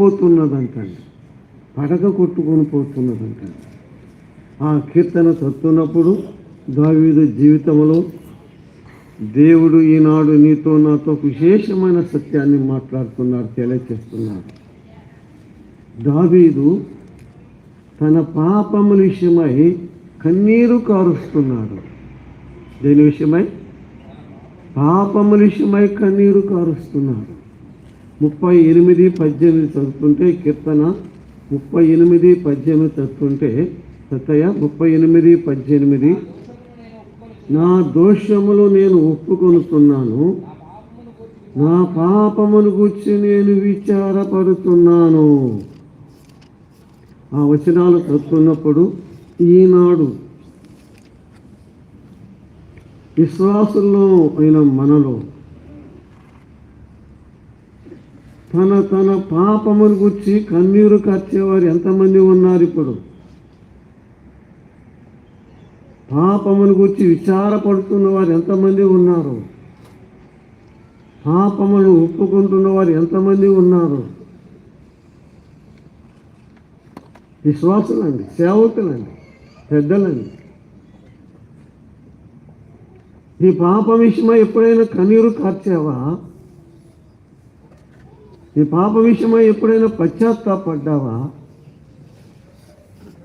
పోతున్నదంటండి పడక కొట్టుకొని పోతున్నదంటండి. ఆ కీర్తన చదువుతున్నప్పుడు దావీదు జీవితంలో దేవుడు ఈనాడు నీతో నాతో విశేషమైన సత్యాన్ని మాట్లాడుతున్నారు తెలియచేస్తున్నారు. దావీదు తన పాపముల విషయమై కన్నీరు కారుస్తున్నాడు. దేని విషయమై? పాపముల విషయమై కన్నీరు కారుస్తున్నాడు. ముప్పై ఎనిమిది పద్దెనిమిది చదువుతుంటే కీర్తన ముప్పై ఎనిమిది పద్దెనిమిది చదువుతుంటే సత్తయ్య ముప్పై ఎనిమిది పద్దెనిమిది. నా దోషములు నేను ఒప్పుకొనుతున్నాను నా పాపమును గుర్చి నేను విచారపడుతున్నాను. ఆ వచనాలు చదువుతున్నప్పుడు ఈనాడు విశ్వాసంలో అయిన మనలో తన తన పాపమును గుర్చి కన్నీరు కార్చేవారు ఎంతమంది ఉన్నారు ఇప్పుడు? పాపమును గుర్చి విచారపడుతున్న వారు ఎంతమంది ఉన్నారు? పాపమును ఒప్పుకుంటున్న వారు ఎంతమంది ఉన్నారు? విశ్వాసులండి సేవకులండి పెద్దలండి. నీ పాప విషయమై ఎప్పుడైనా కన్నీరు కార్చావా? నీ పాప విషయమై ఎప్పుడైనా పశ్చాత్తాపడ్డావా?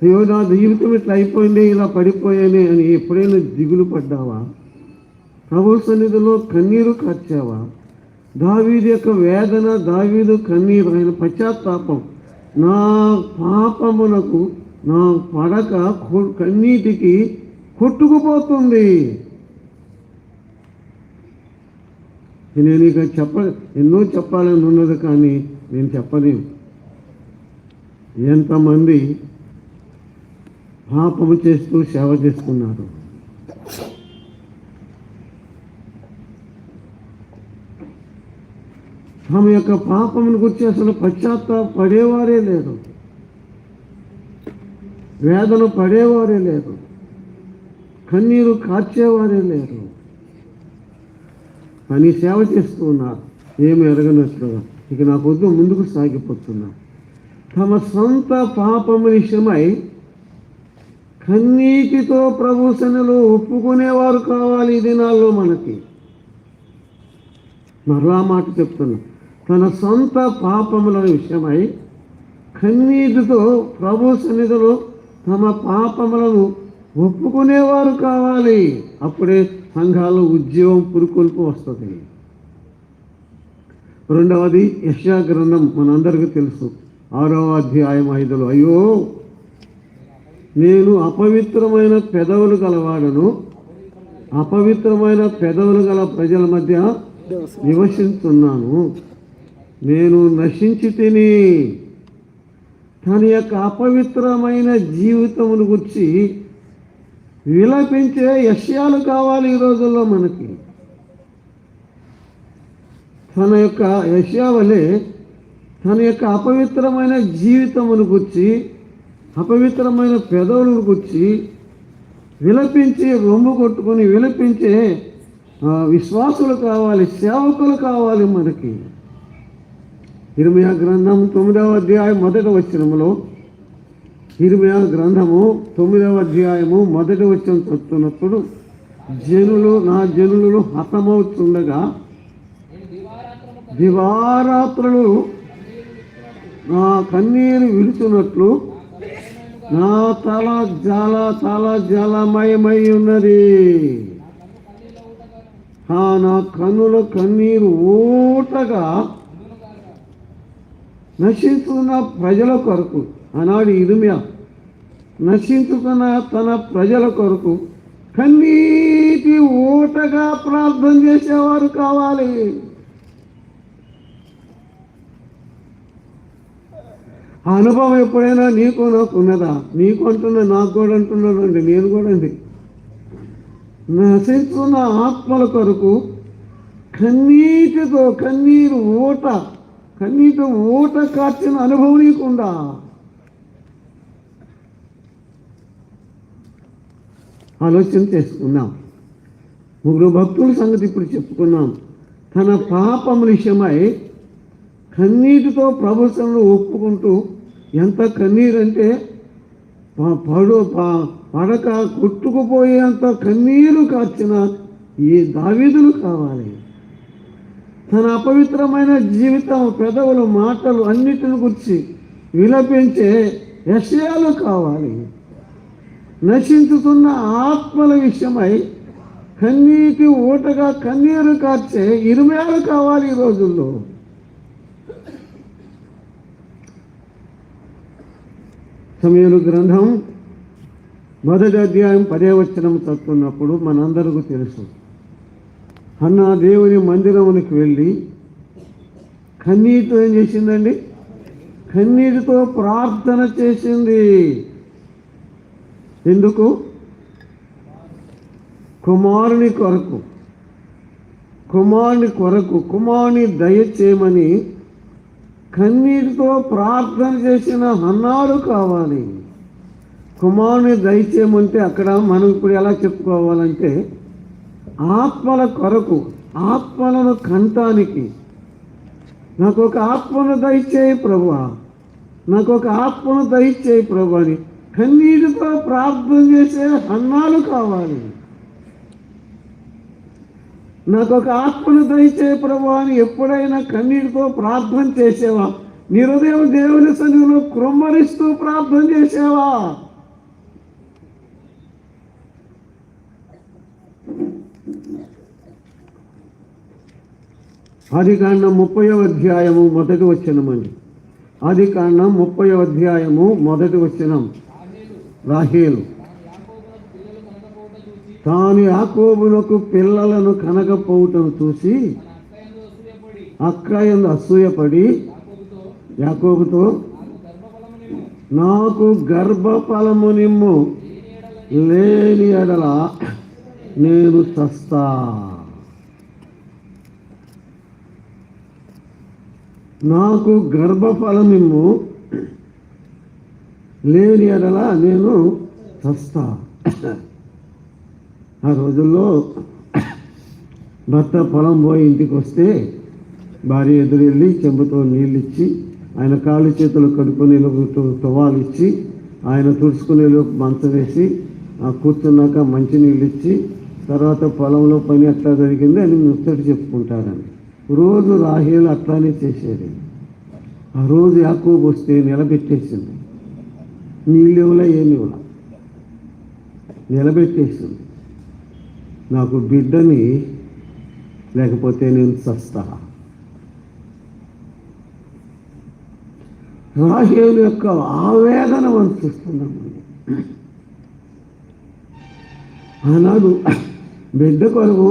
అయ్యో నా జీవితం ఇట్లా అయిపోయింది ఇలా పడిపోయానే అని ఎప్పుడైనా దిగులు పడ్డావా? ప్రభు సన్నిధిలో కన్నీరు కార్చావా? దావీది యొక్క వేదన దావీదు కన్నీరు ఆయన పశ్చాత్తాపం నా పాపమునకు నా పడక కన్నీటికి కొట్టుకుపోతుంది. నేను ఇక చెప్ప ఎన్నో చెప్పాలని ఉన్నది కానీ నేను చెప్పలేను. ఎంతమంది పాపము చేస్తూ సేవ చేస్తున్నారు? తమ యొక్క పాపమును గురించి అసలు పశ్చాత్తాప పడేవారే లేదు. వేదన పడేవారే లేరు కన్నీరు కార్చేవారే లేరు పని సేవ చేస్తూ ఉన్నారు ఏమి ఎరగనట్లుగా ఇక నా పొద్దు ముందుకు సాగిపోతున్నా. తమ సొంత పాపము విషయమై కన్నీటితో ప్రభు సన్నిలో ఒప్పుకునేవారు కావాలి ఈ దినాల్లో మనకి. మరలా మాట చెప్తున్నా. తన సొంత పాపముల విషయమై కన్నీటితో ప్రభు సన్నిధిలో తమ పాపములను ఒప్పుకునేవారు కావాలి. అప్పుడే సంఘాలు ఉద్యోగం పురుకొల్పు వస్తుంది. రెండవది యశా గ్రంథం మనందరికీ తెలుసు. ఆరవ అధ్యాయం ఐదులో అయ్యో నేను అపవిత్రమైన పెదవులు గలవాడను. అపవిత్రమైన పెదవులు గల ప్రజల మధ్య నివసిస్తున్నాను నేను నశించి తిని తన యొక్క అపవిత్రమైన జీవితమును గురించి విలపించే యశ్యాలు కావాలి ఈ రోజుల్లో మనకి. తన యొక్క యశ్యా వలె తన యొక్క అపవిత్రమైన జీవితమును గుర్చి అపవిత్రమైన పెదవులను గుర్చి విలపించి రొమ్ము కొట్టుకొని విలపించే విశ్వాసులు కావాలి సేవకులు కావాలి మనకి. ఇరవై గ్రంథం తొమ్మిదవ అధ్యాయం మొదటి వచనములో ఇర్మియా గ్రంథము తొమ్మిదవ అధ్యాయము మొదటి వచ్చిన చదువుతున్నప్పుడు జనులు నా జనులు హతమవుతుండగా దివారాత్రులు నా కన్నీరు విడుచున్నట్లు నా తల చాలా చాలా జలమయమై ఉన్నది. ఆ నా కన్నుల కన్నీరు ఊటగా నశిస్తున్న ప్రజల కొరకు ఆనాడు ఇరుమ్యా నశించుకున్న తన ప్రజల కొరకు కన్నీటి ఊటగా ప్రార్థన చేసేవారు కావాలి. ఆ అనుభవం ఎప్పుడైనా నీకు నాకు ఉన్నదా? నీకు అంటున్నా నాకు కూడా అంటున్నాను అండి నేను కూడా అండి. నశించుకున్న ఆత్మల కొరకు కన్నీటితో కన్నీరు ఊట కన్నీటి ఊట కార్చిన అనుభవం నీకుందా? ఆలోచన చేసుకున్నాం. ముగ్గురు భక్తుల సంగతి ఇప్పుడు చెప్పుకున్నాం. తన పాపముల విషయమై కన్నీటితో ప్రభుత్వంలో ఒప్పుకుంటూ ఎంత కన్నీరంటే అంటే పడు పడక కొట్టుకుపోయేంత కన్నీరు కాచిన ఈ దావీదులు కావాలి. తన అపవిత్రమైన జీవితం పెదవులు మాటలు అన్నిటిని గురించి విలపించే యశయాలు కావాలి. నశించుతున్న ఆత్మల విషయమై కన్నీటి ఊటగా కన్నీరు కార్చే ఇరుమేలు కావాలి ఈ రోజుల్లో. సమయలు గ్రంథం మొదటి అధ్యాయం పర్యవచనం తత్తున్నప్పుడు మనందరికీ తెలుసు. అన్న దేవుని మందిరమునికి వెళ్ళి కన్నీటితో ఏం చేసిందండి? కన్నీటితో ప్రార్థన చేసింది. ఎందుకు? కుమారుని కొరకు. కుమారుని కొరకు కుమారుని దయచేయమని కన్నీటితో ప్రార్థన చేసిన అన్నాడు కావాలి. కుమారుని దయచేయమంటే అక్కడ మనం ఇప్పుడు ఎలా చెప్పుకోవాలంటే ఆత్మల కొరకు ఆత్మలను కంటానికి. నాకు ఒక ఆత్మను దయచేయి ప్రభు నాకు ఒక ఆత్మను దయచేయి ప్రభు అని కన్నీటితో ప్రార్థన చేసే అన్నాలు కావాలి. నాకు ఒక ఆత్మను దయచే ప్రభు అని ఎప్పుడైనా కన్నీటితో ప్రార్థన చేసేవా? నీ హృదయం దేవుని సన్నిధిలో కృమ్మరిస్తూ ప్రార్థన చేసేవా? ఆది కాండం ముప్పై అధ్యాయము మొదటి వచ్చినమండి ఆది కాండం ముప్పై అధ్యాయము మొదటి వచ్చినం రాహేలు. తాను యాకోబునకు పిల్లలను కనకపోవటం చూసి అక్క ఎందు అసూయపడి యాకోబుతో నాకు గర్భఫలము నిమ్ము లేని ఎడల నేను చస్తా. నాకు గర్భఫలమిమ్ము లేని ఎడల నేను చస్తా ఆ రోజుల్లో భర్త పొలం పోయి ఇంటికి వస్తే భార్య ఎదురు వెళ్ళి చెంబుతో నీళ్ళు ఇచ్చి ఆయన కాళ్ళు చేతులు కడుక్కొని తువాలు ఇచ్చి ఆయన తుడుచుకునే లోపు మంచం వేసి ఆ కూర్చున్నాక మంచి నీళ్ళు ఇచ్చి తర్వాత పొలంలో పని ఎట్లా జరిగింది అని ముచ్చట చెప్పుకుంటారని. రోజు రాహేలు అట్లానే చేసేది. ఆ రోజు యాకోబు వస్తే నిలబెట్టేసింది. నీళ్ళు ఇవ్వలే ఏమి నిలబెట్టేసింది. నాకు బిడ్డని లేకపోతే నేను చస్తా. రాహేలు యొక్క ఆవేదన మనం చూస్తున్నామండి ఆనాడు బిడ్డ కొరకు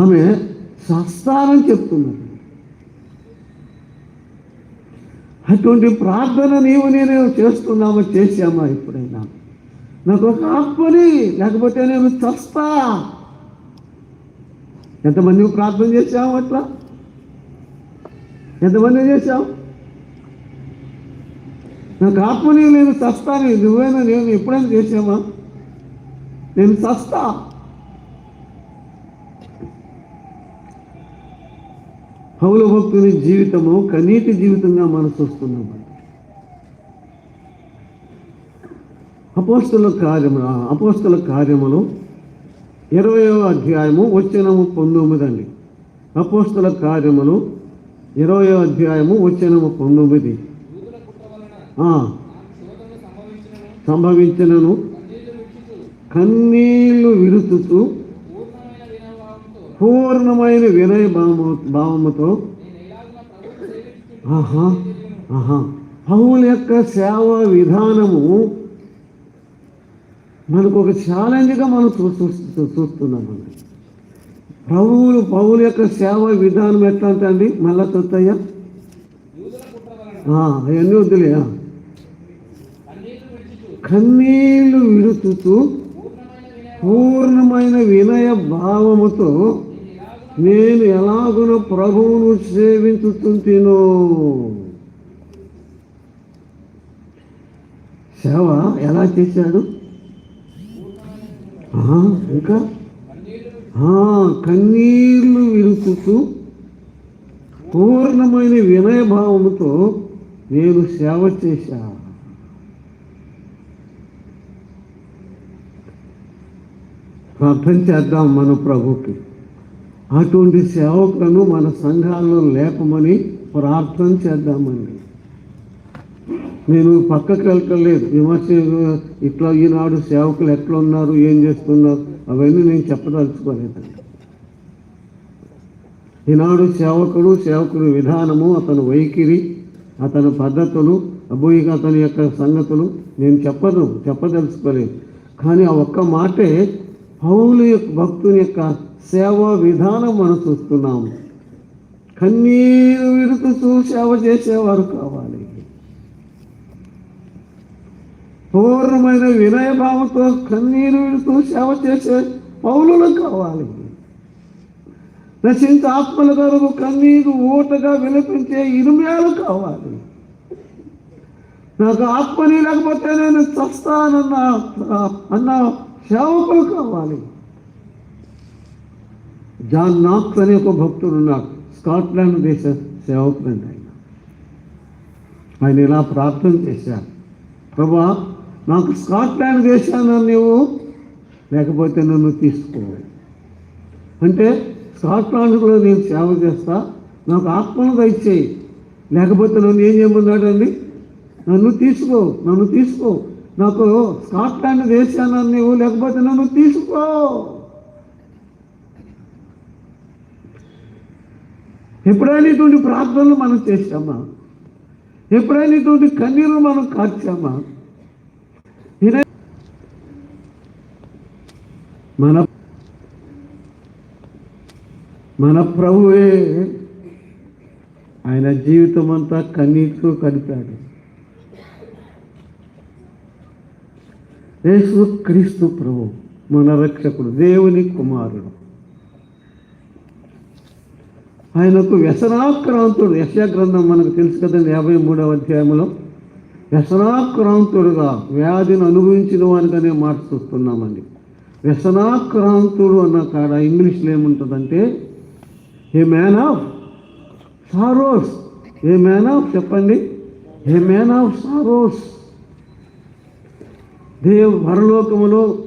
ఆమె సస్తానని చెప్తున్నారు. అటువంటి ప్రార్థన నీవు నేను చేస్తున్నామా చేశామా ఎప్పుడైనా? నాకు ఒక ఆత్మని లేకపోతే నేను చస్తా. ఎంతమంది ప్రార్థన చేశాము అట్లా? ఎంతమంది చేశావు? నాకు ఆత్మని నేను చస్తాను నువ్వైనా నేను ఎప్పుడైనా చేసామా నేను చస్తా. పౌల భక్తుని జీవితము కనీటి జీవితంగా మనం చూస్తున్నాం అపోస్తుల కార్యము అపోస్తుల కార్యములు ఇరవయో అధ్యాయము వచ్చినము పంతొమ్మిది అండి. అపోస్తుల కార్యములు ఇరవయో అధ్యాయము వచ్చినము పంతొమ్మిది. సంభవించినను కన్నీళ్ళు విరుచుతూ పూర్ణమైన వినయ భావము భావముతో. ఆహా ఆహా. పౌల యొక్క సేవ విధానము మనకు ఒక ఛాలెంజ్గా మనం చూ చూస్తున్నాం అండి. ప్రభువులు పౌల యొక్క సేవ విధానం ఎట్లా అంటే అండి? మళ్ళా చూస్తాయా? అవన్నీ వద్దులే కన్నీళ్ళు కన్నీళ్ళు పూర్ణమైన వినయ భావముతో నేను ఎలాగున ప్రభువును సేవించుతుంటేనో? సేవ ఎలా చేశాడు? ఇంకా? ఆ, కన్నీళ్ళు విరుచుతూ పూర్ణమైన వినయభావముతో నేను సేవ చేశా. ప్రార్థన చేద్దాం మన ప్రభుకి. అటువంటి సేవకులను మన సంఘాల్లో లేపమని ప్రార్థన చేద్దామండి. నేను పక్కకి వెళ్ళలేదు విమర్శ ఇట్లా ఈనాడు సేవకులు ఎట్లా ఉన్నారు ఏం చేస్తున్నారు అవన్నీ నేను చెప్పదలుచుకోలేదండి. ఈనాడు సేవకుడు సేవకుడు విధానము అతని వైఖరి అతని పద్ధతులు అబోయిగా అతని యొక్క సంగతులు నేను చెప్పదు చెప్పదలుచుకోలేదు. కానీ ఆ ఒక్క మాటే పౌలు యొక్క భక్తుని యొక్క సేవా విధానం మనం చూస్తున్నాము. కన్నీరు విరుతుతూ సేవ చేసేవారు కావాలి. పూర్ణమైన వినయభావంతో కన్నీరు విడుతూ సేవ చేసే పౌరులు కావాలి. నశించ ఆత్మల కొరకు కన్నీరు ఊటగా విలపించే ఇరుమేలు కావాలి. నాకు ఆత్మని లేకపోతే నేను చస్తానన్న అన్న సేవకులు కావాలి. జాన్ నాక్స్ అనే ఒక భక్తుడు ఉన్నారు. స్కాట్లాండ్ దేశ సేవకుడండి ఆయన. ఆయన ఇలా ప్రార్థన చేశారు. ప్రభా నాకు స్కాట్లాండ్ దేశాన్ని నీవు లేకపోతే నన్ను తీసుకో. అంటే స్కాట్లాండ్లో నేను సేవ చేస్తా నాకు ఆత్మను దయచేయి. లేకపోతే నన్ను ఏం చేయమన్నాడండి నన్ను తీసుకో నన్ను తీసుకో. నాకు స్కాట్లాండ్ దేశాన్ని నీవు లేకపోతే నన్ను తీసుకో. ఎప్పుడైనా ఇటువంటి ప్రార్థనలు మనం చేశామా? ఎప్పుడైనా ఇటువంటి కన్నీరు మనం కార్చామా? మన మన ప్రభువే ఆయన జీవితం అంతా కన్నీటితో కలిపాడు యేసు క్రీస్తు ప్రభు మన రక్షకుడు దేవుని కుమారుడు. ఆయనకు వ్యసనాక్రాంతుడు యశా గ్రంథం మనకు తెలుసు కదండి యాభై మూడవ అధ్యాయంలో వ్యసనాక్రాంతుడుగా వ్యాధిని అనుభవించిన వానికనే మాట చూస్తున్నామండి. వ్యసనాక్రాంతుడు అన్న కాడ ఇంగ్లీష్లో ఏముంటుందంటే a man of sorrows. A man of చెప్పండి. A man of sorrows. దేవు పరలోకములో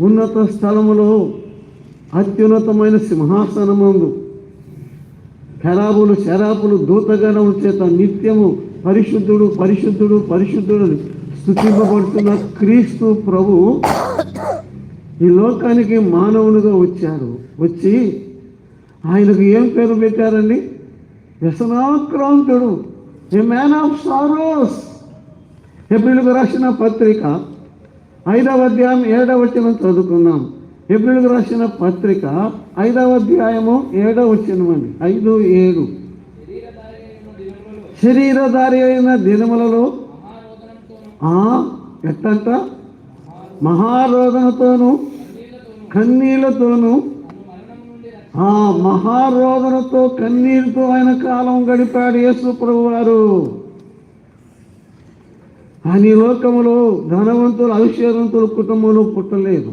ఉన్నత స్థలములో అత్యున్నతమైన సింహాసనమందు శరాబులు శరాపులు దూతగణం చేత నిత్యము పరిశుద్ధుడు పరిశుద్ధుడు పరిశుద్ధుడు స్థుతింపబడుతున్న క్రీస్తు ప్రభు ఈ లోకానికి మానవునిగా వచ్చారు. వచ్చి ఆయనకు ఏం పేరు పెట్టారండి? వ్యసనాక్రాంతుడు ఏ మ్యాన్ ఆఫ్ సారోస్ ఏప్రిల్కు రాసిన పత్రిక ఐదవ అధ్యాయం ఏడవ వచనం చదువుకున్నాం ఎబ్రిల్ రాసిన పత్రిక ఐదవ అధ్యాయము ఏడవ వచ్చినమండి ఐదు ఏడు. శరీరధారి అయిన దినములలో ఆ, ఎట్టంట? మహారోధనతోను కన్నీళ్ళతోనూ ఆ మహారోధనతో కన్నీరుతో ఆయన కాలం గడిపాడు యేసు ప్రభు వారు అని లోకములో ధనవంతులు ఐశ్వర్యవంతుల కుటుంబంలో పుట్టలేదు.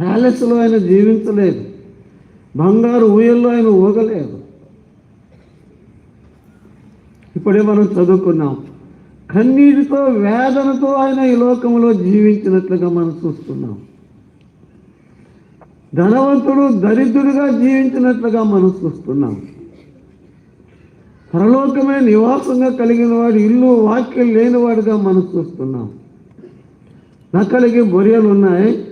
ప్యాలెస్లో ఆయన జీవించలేదు. బంగారు ఊయల్లో ఆయన ఊగలేదు. ఇప్పుడే మనం చదువుకున్నాం. కన్నీటితో వేదనతో ఆయన ఈ లోకంలో జీవించినట్లుగా మనం చూస్తున్నాం. ధనవంతుడు దరిద్రుడిగా జీవించినట్లుగా మనం చూస్తున్నాం. పరలోకమే నివాసంగా కలిగిన వాడు ఇల్లు వాక్యం లేనివాడుగా మనం చూస్తున్నాం. నక్కలికి బొరియలు ఉన్నాయి.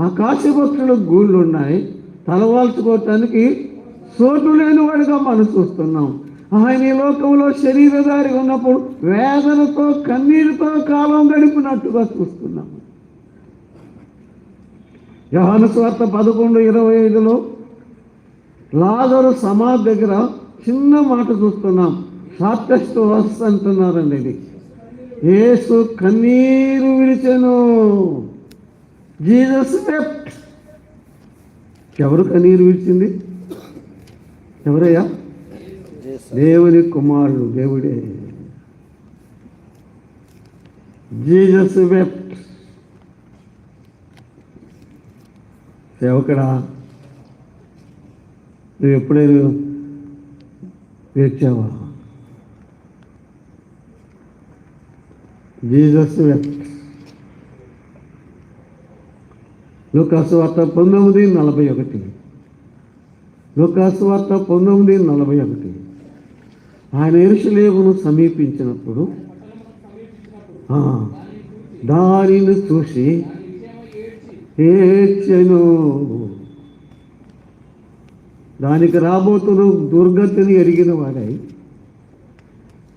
ఆకాశభక్షులు గూళ్ళు ఉన్నాయి తలవాల్చుకోవటానికి చోటు లేనివాడుగా మనం చూస్తున్నాం. ఆయన ఈ లోకంలో శరీరధారి ఉన్నప్పుడు వేదనతో కన్నీరుతో కాలం గడిపినట్టుగా చూస్తున్నాం. యహాను స్వార్థ పదకొండు ఇరవై ఐదులో లాజరు సమాధి దగ్గర చిన్న మాట చూస్తున్నాం. షార్టెస్ట్ వర్స్ అంటున్నారండి ఇది. ఏసు కన్నీరు విడిచెను. Jesus wept. ఎవరు కన్నీరు విడిచింది? ఎవరయ్యా? దేవుని కుమారుడు దేవుడే. జీసస్ వెప్ట్ సేవకుడా నువ్వు ఎప్పుడైనా ఏడ్చావా? జీసస్ వెప్ట్ లోకాసువార్త పంతొమ్మిది నలభై ఒకటి. లోకాసువార్త పంతొమ్మిది నలభై ఒకటి. ఆయన ఎరుసలేమును సమీపించినప్పుడు దారిని దానిని చూసి ఏడ్చెను. దానికి రాబోతున్న దుర్గతిని ఎరిగిన వాడై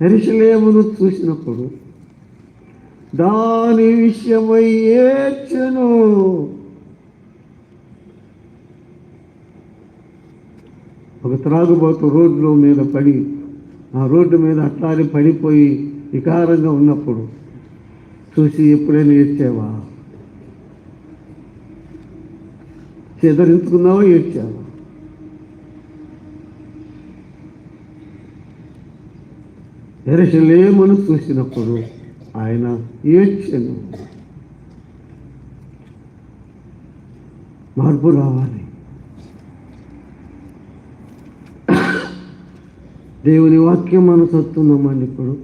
ఎరుషులేమును చూసినప్పుడు దాని విషయమై ఏడ్చెను. ఒక త్రాగుబోతు రోడ్డు మీద పడి ఆ రోడ్డు మీద అట్లానే పడిపోయి వికారంగా ఉన్నప్పుడు చూసి ఎప్పుడైనా ఏడ్చావా? చేదరించుకున్నావా? ఏడ్చావా? ఎరసలేమను చూసినప్పుడు ఆయన ఏడ్చెను. మార్పు రావాలి. దేవుని వాక్యం మనం చదువుతున్నామండి ఇప్పుడు.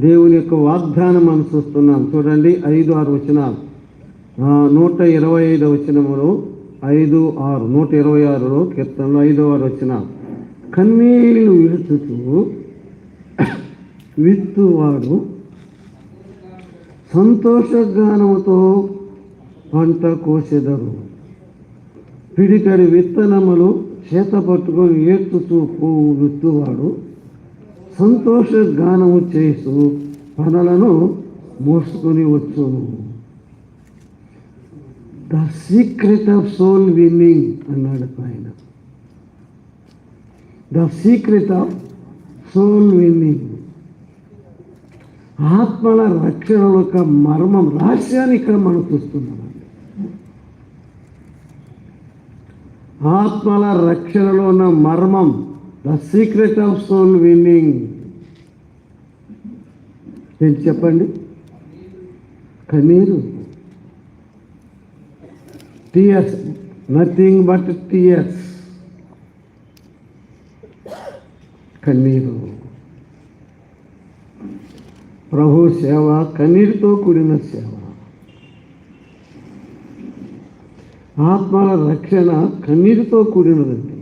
దేవుని యొక్క వాగ్దానం మనం చూస్తున్నాం చూడండి ఐదు ఆరు వచనాలు. నూట ఇరవై ఐదు వచనములో ఐదు ఆరు నూట ఇరవై ఆరులో కీర్తనలో ఐదో ఆరు వచ్చిన కన్నీళ్ళు విడుచుతూ విత్తువాడు సంతోషగానముతో పంట కోసెదరు. పిడికడి విత్తనములు చేత పట్టుకొని ఏత్తుతూ పువ్వు విత్తువాడు సంతోష గానము చేస్తూ పనులను మోసుకొని వచ్చును. The secret of soul winning అన్నాడు ఆయన. The secret of soul winning ఆత్మల రక్షణ యొక్క మర్మం రహస్యాన్ని ఇక్కడ మనం చూస్తున్నాం. ఆత్మల రక్షణలో ఉన్న మర్మం the secret of soul winning నేను చెప్పండి? కన్నీరు. టీఎస్ నథింగ్ బట్ టీఎస్ కన్నీరు. ప్రభు సేవ కన్నీరుతో కూడిన సేవ. ఆత్మల రక్షణ కన్నీరుతో కూడినదండి.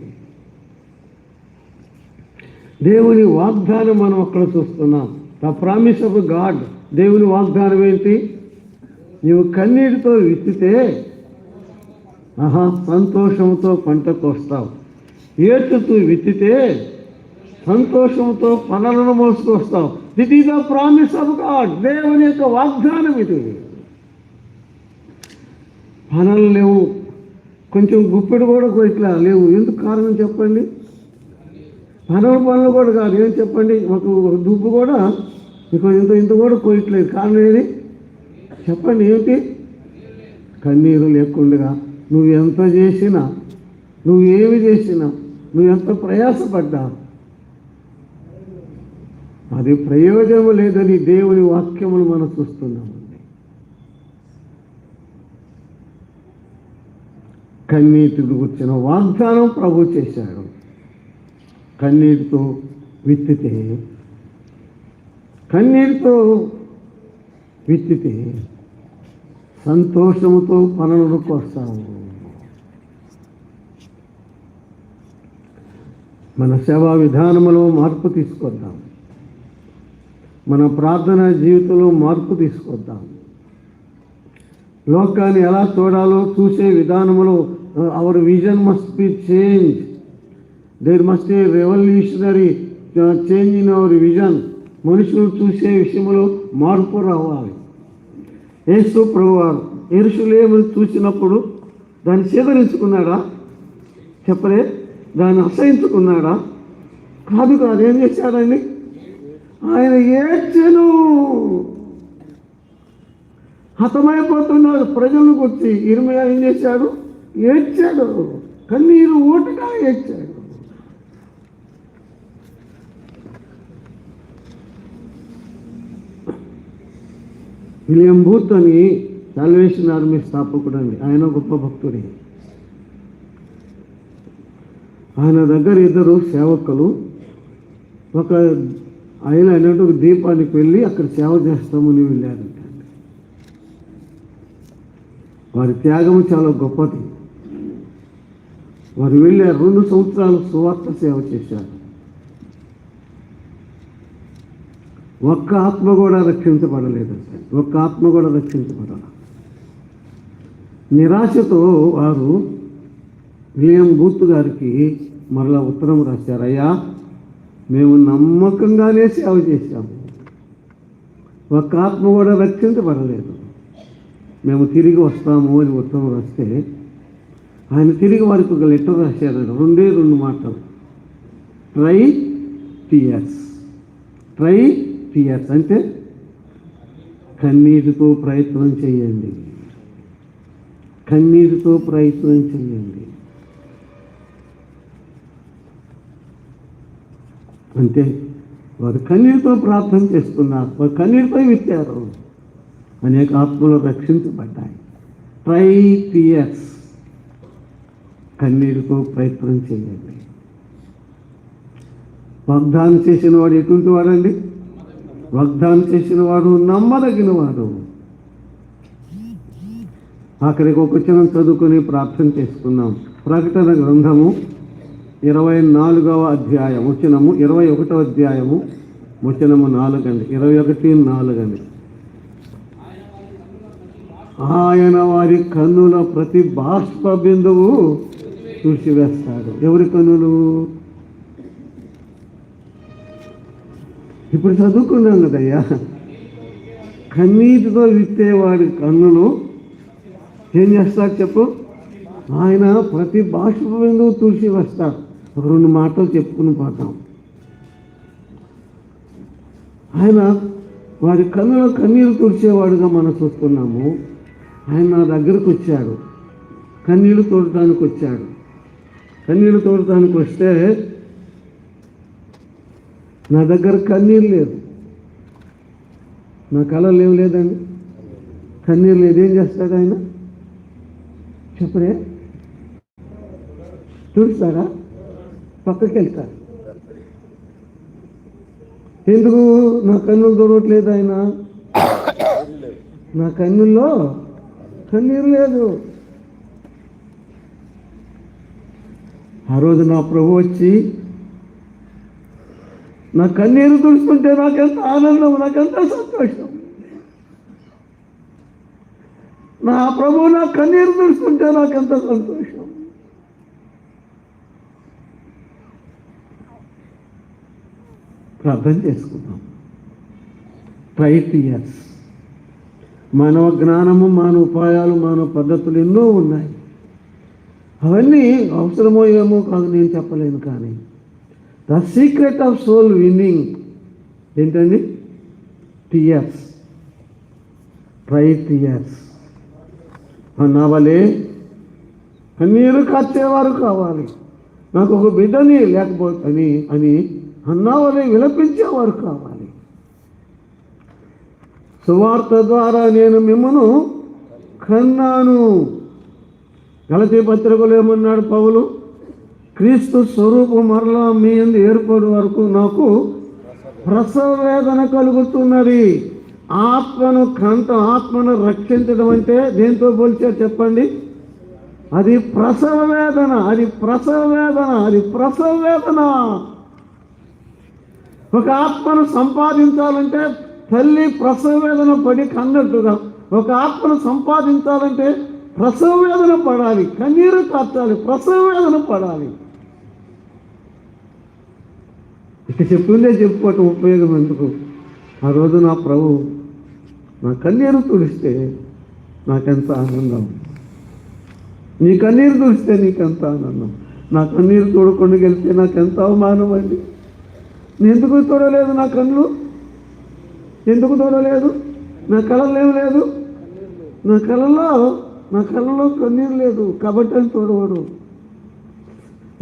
దేవుని వాగ్దానం మనం అక్కడ చూస్తున్నాం. ద ప్రామిస్ ఆఫ్ గాడ్ దేవుని వాగ్దానం ఏంటి? నీవు కన్నీటితో విత్తితే ఆహా సంతోషంతో పంట కోస్తావు. ఏడ్చుతూ విత్తితే సంతోషంతో పనులను మోసుకొస్తావు. This is the promise of God దేవుని యొక్క వాగ్దానం ఇది. పనులు లేవు. కొంచెం గుప్పెడు కూడా ఇట్లా లేవు. ఎందుకు కారణం చెప్పండి? పనుల పనులు కూడా కాదు. ఏం చెప్పండి? ఒక ఒక దుబ్బు కూడా ఇక ఇంత ఇంత కూడా కోయట్లేదు కారణం ఏది? చెప్పండి ఏంటి కన్నీరు లేకుండా నువ్వు ఎంత చేసినా నువ్వు ఏమి చేసినా నువ్వు ఎంత ప్రయాసపడ్డా? అది ప్రయోజనం లేదని దేవుని వాక్యములు మనం చూస్తున్నాము కన్నీటిని వచ్చిన వాగ్దానం ప్రభు చేశాడు. కన్నీటితో విత్తితే కన్నీటితో విత్తితే సంతోషముతో పనులను కోస్తాము మన సేవా విధానములో మార్పు తీసుకొద్దాం. మన ప్రార్థన జీవితంలో మార్పు తీసుకొద్దాం. లోకాన్ని ఎలా చూడాలో చూసే విధానంలో our vision must be change there must a revolutionary change in our vision మనుషులు చూసే విషయంలో మార్పు రావాలి. యేసు ప్రభువారు ఎరుషులేమును చూసినప్పుడు దాన్ని సేకరించుకున్నాడా? చెప్పలే. దాన్ని అసహించుకున్నాడా? కాదు కాదు ఏం చేశాడండి ఆయన? ఏడ్చను. హతమైపోతున్నాడు. ప్రజలను గుర్తి ఇరుమయ ఏం చేశాడు? ఏడ్చాడు కన్నీరు ఓటుగా ఏడ్చాడు. విలియం బూత్ అని సాల్వేషన్ ఆర్మీ స్థాపకుడు అండి ఆయన గొప్ప భక్తుడే. ఆయన దగ్గర ఇద్దరు సేవకులు. ఒక ఆయన అయినట్టు ఒక దీపానికి వెళ్ళి అక్కడ సేవ చేస్తామని వెళ్ళారంట. వారి త్యాగం చాలా గొప్పది. వారు వెళ్ళే రెండు సంవత్సరాలు సువార్త సేవ చేశారు. ఒక్క ఆత్మ కూడా రక్షించబడలేదంట ఒక్క ఆత్మ కూడా రక్షించబడాల నిరాశతో వారు విలియం బూత్ గారికి మరలా ఉత్తరం రాశారు అయ్యా మేము నమ్మకంగానే సేవ చేశాము. ఒక్క ఆత్మ కూడా రక్షించబడలేదు. మేము తిరిగి వస్తాము అని ఉత్తరం రాస్తే ఆయన తిరిగి వారికి ఒక లెటర్ రాశారు? రెండే రెండు మాటలు. ట్రై టియర్స్ ట్రై టియర్స్ అంటే కన్నీటితో ప్రయత్నం చేయండి. కన్నీటితో ప్రయత్నం చేయండి. అంటే వారు కన్నీటితో ప్రార్థన చేస్తున్నారు. వారు కన్నీటితో విత్తారు అనేక ఆత్మలు రక్షించబడ్డాయి. ట్రై టియర్స్ కన్నీరుకు ప్రయత్నం చేయండి. వాగ్దానం చేసిన వాడు ఎటువంటి వాడండి? వాగ్దానం చేసిన వాడు నమ్మదగిన వాడు. అక్కడికి ఒక వచ్చిన చదువుకొని ప్రార్థన చేసుకున్నాం ప్రకటన గ్రంథము ఇరవై నాలుగవ అధ్యాయం వచనము ఇరవై ఒకటవ అధ్యాయము వచనము నాలుగండి. ఇరవై ఒకటి నాలుగండి. ఆయన వారి కన్నుల ప్రతి బాష్ప బిందువు చూసివేస్తాడు. ఎవరి కనులు? ఇప్పుడు చదువుకున్నాం కదయ్యా. కన్నీటితో విత్తేవాడి కన్నులు ఏం చేస్తారు చెప్పు? ఆయన ప్రతి భాష బిందువు వస్తారు ఒక రెండు మాటలు చెప్పుకుని పోతాం. ఆయన వారి కన్నులో కన్నీరు తుడిచేవాడుగా మనం చూస్తున్నాము. ఆయన నా దగ్గరకు వచ్చాడు. కన్నీళ్ళు తోడటానికి వచ్చాడు. కన్నీళ్ళు తోడటానికి వస్తే నా దగ్గర కన్నీరు లేదు నా కళలు ఏం లేదండి. కన్నీరు లేదు ఏం చేస్తాడు ఆయన? చెప్పరే. చూస్తాడా? పక్కకి వెళ్తా ఎందుకు నా కన్నులు దొరకట్లేదు ఆయన? నా కన్నుల్లో కన్నీరు లేదు. ఆ రోజు నా ప్రభు వచ్చి నా కన్నీరు తుడుచుకుంటే నాకెంత ఆనందం నాకెంత సంతోషం. నా ప్రభు నా కన్నీరు తుడుచుకుంటే నాకెంత సంతోషం. ప్రార్థన చేసుకుందాం. ట్రై ఇయర్స్ మానవ జ్ఞానము మానవ ఉపాయాలు మానవ పద్ధతులు ఎన్నో ఉన్నాయి. అవన్నీ అవసరమో ఏమో కాదు నేను చెప్పలేను కానీ. The secret of soul winning ఏంటండి? టీయర్స్ ట్రై టీయర్స్ నావలే కన్నీరు కట్టేవారు కావాలి. నాకు ఒక బిడ్డని లేకపోతే అని అని అన్నా విలపించేవారు కావాలి. సువార్త ద్వారా నేను మిమ్మను కన్నాను. గలతీ పత్రికలు ఏమన్నాడు పౌలు? క్రీస్తు స్వరూపం మరలా మీ అందు ఏర్పడి వరకు నాకు ప్రసవ వేదన కలుగుతున్నది. ఆత్మను కంట ఆత్మను రక్షించడం అంటే దేంతో పోల్చారు చెప్పండి? అది ప్రసవ వేదన అది ప్రసవ వేదన అది ప్రసవ వేదన. ఒక ఆత్మను సంపాదించాలంటే తల్లి ప్రసవ వేదన పడి కన్నట్టుగా ఒక ఆత్మను సంపాదించాలంటే ప్రసవ వేదన పడాలి కన్నీరు కార్చాలి ప్రసవ వేదన పడాలి. ఇక చెప్పిందే చెప్పుకోవటం ఉపయోగం ఎందుకు? ఆ రోజు నా ప్రభు నా కన్నీరు తుడిస్తే నాకెంత ఆనందం? నీ కన్నీరు తుడిస్తే నీకెంత ఆనందం? నా కన్నీరు తోడుకుండా గెలిస్తే నాకెంత అవమానం అండి? నేను ఎందుకు తోడలేదు నా కళ్ళు? ఎందుకు తోడలేదు? నా కళలు ఏం లేదు? నా కళల్లో నా కళ్ళలో కన్నీరు లేదు కాబట్టి అని తోడవాడు.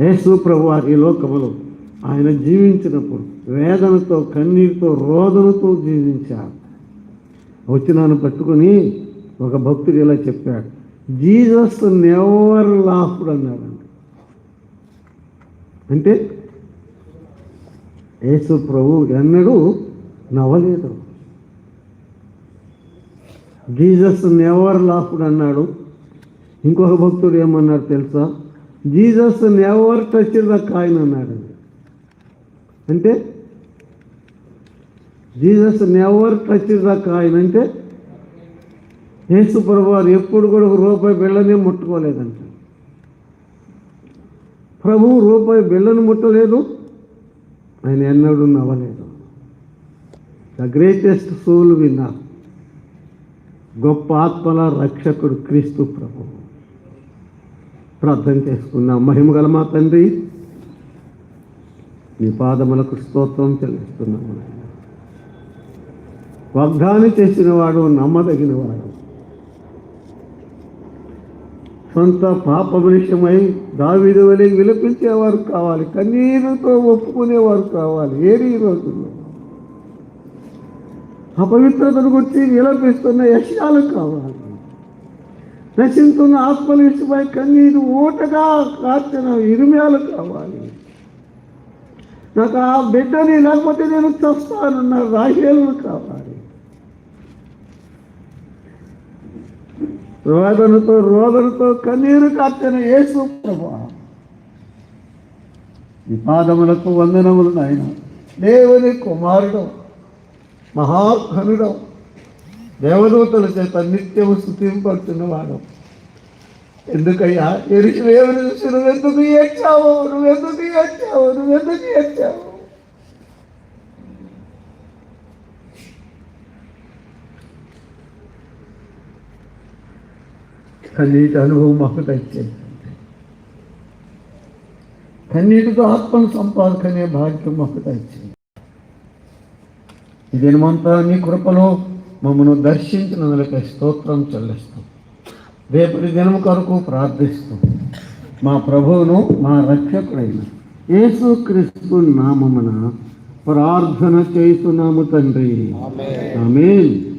యేసు ప్రభు ఈ లోకములో ఆయన జీవించినప్పుడు వేదనతో కన్నీరుతో రోదనతో జీవించారు. వచ్చినాను పట్టుకొని ఒక భక్తుడు ఇలా చెప్పాడు జీసస్ నెవర్ లాఫ్డ్ అన్నాడండి అంటే యేసు ప్రభు ఎన్నడూ నవ్వలేదు. జీసస్ నెవర్ లాఫ్డ్ అన్నాడు ఇంకొక భక్తుడు ఏమన్నాడు తెలుసా? Jesus never touch the coin అన్నాడు. అంటే Jesus never touch the coin అంటే యేసు ప్రభువారు ఎప్పుడు కూడా ఒక రూపాయి బిళ్ళనే ముట్టుకోలేదంట. ప్రభు రూపాయి బిళ్ళను ముట్టలేదు ఆయన ఎన్నడూ నవ్వలేదు. ద గ్రేటెస్ట్ సోల్ విన్నారు గొప్ప ఆత్మల రక్షకుడు క్రీస్తు ప్రభు. ప్రార్థన చేసుకున్నాం. మహిమ గల మా తండ్రి నీ పాదములకు స్తోత్రం చెల్లిస్తున్నాము. నాయన. వాగ్దానం చేసిన వాడు నమ్మదగిన వాడు. సొంత పాప విషయమై దావిది వలె విలపించేవారు కావాలి. కన్నీరుతో ఒప్పుకునేవారు కావాలి. ఏరి ఈ రోజుల్లో? అపవిత్రతను గురించి విలపిస్తున్న యశాలు కావాలి. నశిస్తున్న ఆత్మల విషయమై కన్నీరు ఓటగా కార్చిన ఇరుమ్యాలు కావాలి. నాకు ఆ బిడ్డని లేకపోతే నేను చస్తానన్న రాహేలు కావాలి. రోదనతో రోదనతో కన్నీరు కార్చిన యేసు ప్రభా. ఈ పాదములకు వందనములు నాయన. దేవుని కుమారుడు. మహాఘనుడు దేవదూతల చేత నిత్యము స్థుతింపడుతున్నవాడు ఎందుకయ్యా ఎరుషులేమని చూసి నువ్వెందుకు ఏడ్చావు నువ్వెందుకు ఏడ్చావు నువ్వెందుకు ఏడ్చావు కన్నీటి అనుభవం మాకు దయచేయండి కన్నీటితో ఆత్మను సంపాదకనే భాగ్యం మాకు దయచేయండి ఈ దినమంతా నీ కృపలో మమ్మను దర్శించినందులకై స్తోత్రం చెల్లిస్తాం. రేపటి దినం కొరకు ప్రార్థిస్తాం. మా ప్రభువును మా రక్షకుడైన యేసుక్రీస్తు నామమున ప్రార్థన చేస్తున్నాము తండ్రి. ఆమేన్.